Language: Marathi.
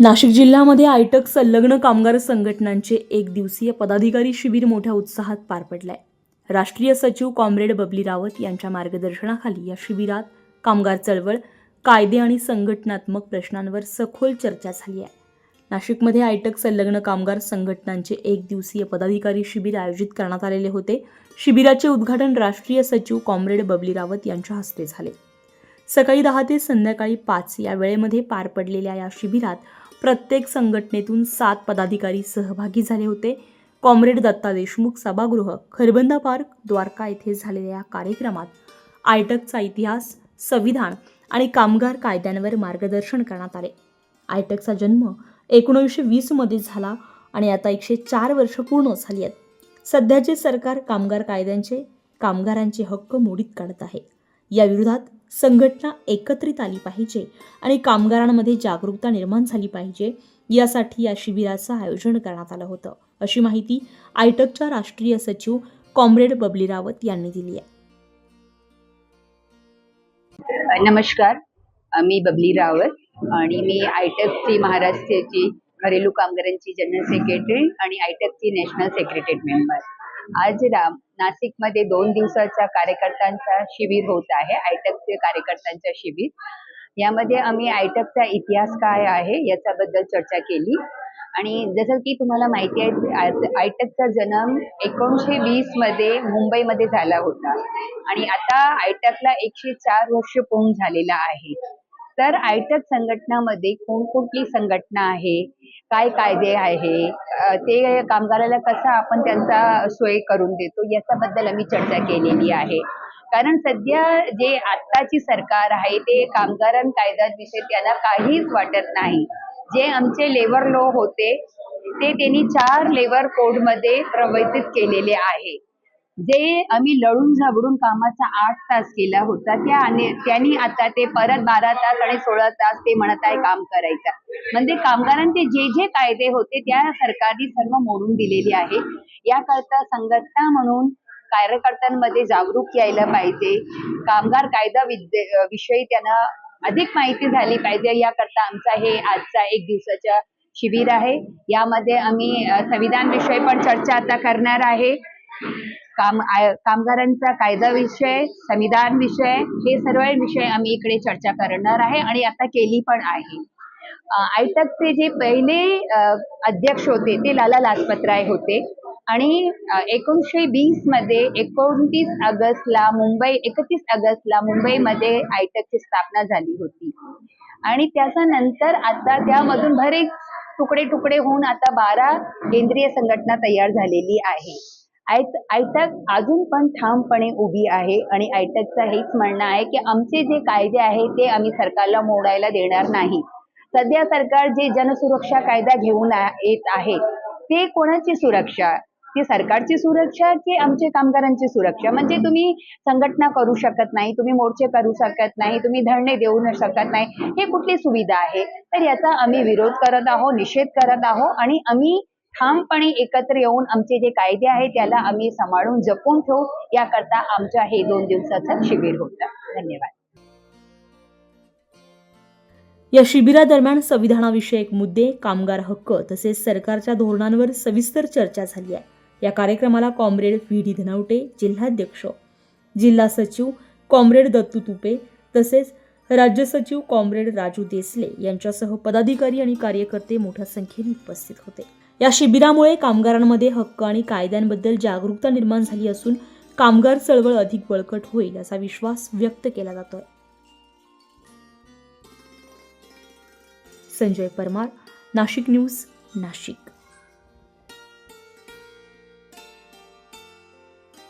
नाशिक जिल्ह्यामध्ये आयटक संलग्न कामगार संघटनांचे एक दिवसीय पदाधिकारी शिबिर मोठ्या उत्साहात पार पडलं आहे राष्ट्रीय सचिव कॉम्रेड बबली रावत यांच्या मार्गदर्शनाखाली या शिबिरात कामगार चळवळ कायदे आणि संघटनात्मक प्रश्नांवर सखोल चर्चा झाली आहे. नाशिकमध्ये आयटक संलग्न कामगार संघटनांचे एक दिवसीय पदाधिकारी शिबिर आयोजित करण्यात आलेले होते. शिबिराचे उद्घाटन राष्ट्रीय सचिव कॉम्रेड बबली रावत यांच्या हस्ते झाले. सकाळी दहा ते संध्याकाळी पाच या वेळेमध्ये पार पडलेल्या या शिबिरात प्रत्येक संघटनेतून सात पदाधिकारी सहभागी झाले होते. कॉम्रेड दत्ता देशमुख सभागृह खरबंदा पार्क द्वारका येथे झालेल्या या कार्यक्रमात आयटकचा इतिहास संविधान आणि कामगार कायद्यांवर मार्गदर्शन करण्यात आले. आयटकचा जन्म एकोणीसशे वीसमध्ये झाला आणि आता एकशे चार वर्ष पूर्ण झाली आहेत. सध्याचे सरकार कामगार कायद्यांचे कामगारांचे हक्क मोडीत काढत आहे. या विरोधात संघटना एकत्रित आली पाहिजे आणि कामगारांमध्ये जागरूकता निर्माण झाली पाहिजे यासाठी या शिबिराचं आयोजन करण्यात आलं होतं. अशी माहिती आयटकच्या राष्ट्रीय सचिव कॉम्रेड बबली रावत यांनी दिली आहे. नमस्कार. मी बबली रावत आणि मी आयटकची महाराष्ट्राची घरेलू कामगारांची जनरल सेक्रेटरी आणि आयटकची नॅशनल सेक्रेटरी मेंबर. आज राम नाशिकमध्ये दोन दिवसाचा कार्यकर्त्यांचा शिबिर होत आहे आयटकचे कार्यकर्त्यांचा शिबिर. यामध्ये आम्ही आयटकचा इतिहास काय आहे याच्याबद्दल चर्चा केली. आणि जसं की तुम्हाला माहिती आहे आयटकचा जन्म एकोणीसशे वीसमध्ये मुंबईमध्ये झाला होता. आणि आता आयटकला एकशे चार वर्ष पूर्ण झालेला आहे. तर आयटक संघटनामध्ये कोणकोणती संघटना आहे? काय कायदे आहे? ते कामगाराला कसा आपण त्यांचा सोय करून देतो? याच्याबद्दल आम्ही चर्चा केलेली आहे. कारण सध्या जे आत्ताची सरकार आहे ते कामगारां कायद्याविषयी त्याला काहीच वाटत नाही. जे आमचे लेबर लॉ होते ते त्यांनी चार लेबर कोडमध्ये प्रवर्तित केलेले आहे. जे आम्ही लढून झाबडून कामाचा आठ तास केला होता त्या त्यांनी आता ते परत बारा तास आणि सोळा तास ते म्हणत आहे काम करायचं. म्हणजे कामगारांचे जे जे कायदे होते त्या सरकारने सर्व मोडून दिलेले आहे. याकरता संघटना म्हणून कार्यकर्त्यांमध्ये जागरूक यायला पाहिजे. कामगार कायदा विद्ये विषयी त्यांना अधिक माहिती झाली पाहिजे. याकरता आमचा हे आजचा एक दिवसाचा शिबिर आहे. यामध्ये आम्ही संविधान विषयी पण चर्चा आता करणार आहे. काम कामगारांचा कायदा विषय संविधान विषय हे सर्व विषय आम्ही इकडे चर्चा करणार आहे आणि आता केली पण आहे. आयटकचे जे पहिले अध्यक्ष होते ते लाला लाजपतराय होते आणि एकोणीसशे वीसमध्ये एकोणतीस ऑगस्टला मुंबई एकतीस ऑगस्टला मुंबईमध्ये आयटकची स्थापना झाली होती. आणि त्याच्यानंतर आता त्यामधून बरेच तुकडे तुकडे होऊन आता बारा केंद्रीय संघटना तयार झालेली आहे. आयट आयटक अजून पण ठामपणे उभी आहे आणि आयटकचं हेच म्हणणं आहे की आमचे जे कायदे आहे ते आम्ही सरकारला मोडायला देणार नाही. सध्या सरकार जे जनसुरक्षा कायदा घेऊन येत आहे ते कोणाची सुरक्षा? ती सरकारची सुरक्षा की आमचे कामगारांची सुरक्षा? म्हणजे तुम्ही संघटना करू शकत नाही तुम्ही मोर्चे करू शकत नाही तुम्ही धरणे देऊ न शकत नाही हे कुठली सुविधा आहे? तर याचा आम्ही विरोध करत आहोत निषेध करत आहोत आणि आम्ही ठामपणे एकत्र येऊन आमचे जे कायदे आहेत त्याला आम्ही सांभाळून जपून ठेवू. याकरता आमच्या हे दोन दिवसाचं शिबिर होतं. धन्यवाद. या शिबिरादरम्यान संविधानाविषयक मुद्दे कामगार हक्क तसेच सरकारच्या धोरणांवर सविस्तर चर्चा झाली आहे. या कार्यक्रमाला कॉम्रेड व्ही. डी. धनवटे जिल्हाध्यक्ष जिल्हा सचिव कॉम्रेड दत्तू तुपे तसेच राज्य सचिव कॉम्रेड राजू देसले यांच्यासह पदाधिकारी आणि कार्यकर्ते मोठ्या संख्येने उपस्थित होते. या शिबिरामुळे कामगारांमध्ये हक्क आणि कायद्यांबद्दल जागरूकता निर्माण झाली असून कामगार चळवळ अधिक बळकट होईल असा विश्वास व्यक्त केला जातोय. संजय परमार नाशिक न्यूज नाशिक.